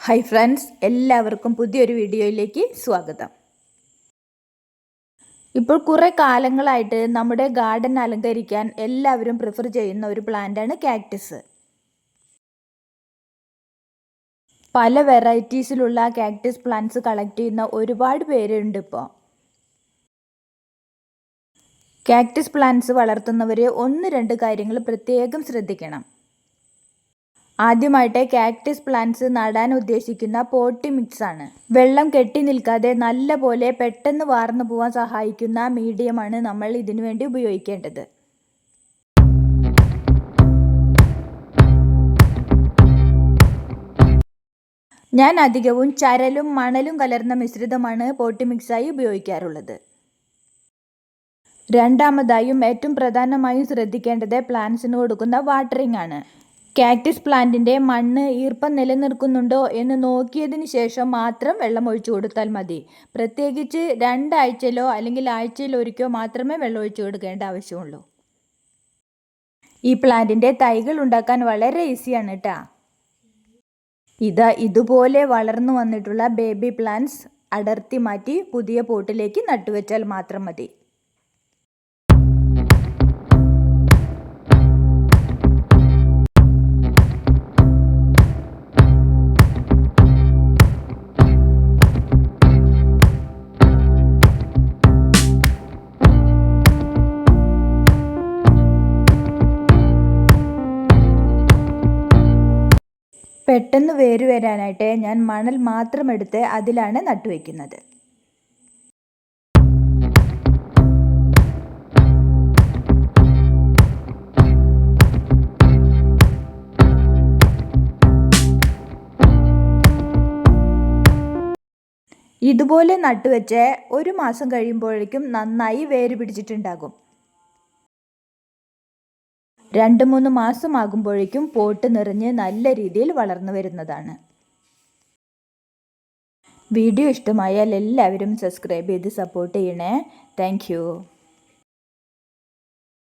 Hi friends എല്ലാവർക്കും പുതിയൊരു വീഡിയോയിലേക്ക് സ്വാഗതം. ഇപ്പോൾ കുറേ കാലങ്ങളായിട്ട് നമ്മുടെ ഗാർഡൻ അലങ്കരിക്കാൻ എല്ലാവരും പ്രിഫർ ചെയ്യുന്ന ഒരു പ്ലാന്റാണ് കാക്ടസ് പല വെറൈറ്റീസിലുള്ള കാക്ടസ് പ്ലാന്റ്സ് കളക്ട് ചെയ്യുന്ന ഒരുപാട് പേരുണ്ട് ഇപ്പോൾ കാക്ടസ് പ്ലാന്റ്സ് വളർത്തുന്നവർ ഒന്ന് രണ്ട് കാര്യങ്ങൾ പ്രത്യേകം ശ്രദ്ധിക്കണം. ആദ്യമായിട്ട് കാക്ടസ് പ്ലാന്റ്സ് നടാൻ ഉദ്ദേശിക്കുന്ന പോട്ടി മിക്സ് ആണ് വെള്ളം കെട്ടി നിൽക്കാതെ നല്ല പോലെ പെട്ടെന്ന് വാർന്നു പോകാൻ സഹായിക്കുന്ന മീഡിയമാണ് നമ്മൾ ഇതിനു വേണ്ടി ഉപയോഗിക്കേണ്ടത്. ഞാൻ അധികവും ചരലും മണലും കലർന്ന മിശ്രിതമാണ് പോട്ടി മിക്സായി ഉപയോഗിക്കാറുള്ളത്. രണ്ടാമതായും ഏറ്റവും പ്രധാനമായും ശ്രദ്ധിക്കേണ്ടത് പ്ലാന്റ്സിന് കൊടുക്കുന്ന വാട്ടറിംഗ് ആണ്. കാക്ടസ് പ്ലാന്റിന്റെ മണ്ണ് ഈർപ്പം നിലനിർത്തുന്നുണ്ടോ എന്ന് നോക്കിയതിന് ശേഷം മാത്രം വെള്ളം ഒഴിച്ചു കൊടുത്താൽ മതി. പ്രത്യേകിച്ച് രണ്ടാഴ്ചയിലോ അല്ലെങ്കിൽ ആഴ്ചയിൽ ഒരിക്കോ മാത്രമേ വെള്ളം ഒഴിച്ചു കൊടുക്കേണ്ട ആവശ്യമുള്ളൂ. ഈ പ്ലാന്റിന്റെ തൈകൾ ഉണ്ടാക്കാൻ വളരെ ഈസിയാണ് കേട്ടോ ഇതാ ഇതുപോലെ വളർന്നു വന്നിട്ടുള്ള ബേബി പ്ലാന്റ്സ് അടർത്തി മാറ്റി പുതിയ പോട്ടിലേക്ക് നട്ടുവെച്ചാൽ മാത്രം മതി. പെട്ടെന്ന് വേര് വരാനായിട്ട് ഞാൻ മണൽ മാത്രം എടുത്ത് അതിലാണ് നട്ടുവെക്കുന്നത്. ഇതുപോലെ നട്ടുവെച്ച് ഒരു മാസം കഴിയുമ്പോഴേക്കും നന്നായി വേര് പിടിച്ചിട്ടുണ്ടാകും. രണ്ട് മൂന്ന് മാസമാകുമ്പോഴേക്കും പോട്ട് നിറഞ്ഞ് നല്ല രീതിയിൽ വളർന്നു വരുന്നതാണ്. വീഡിയോ ഇഷ്ടമായാൽ എല്ലാവരും സബ്സ്ക്രൈബ് ചെയ്ത് സപ്പോർട്ട് ചെയ്യണേ. താങ്ക്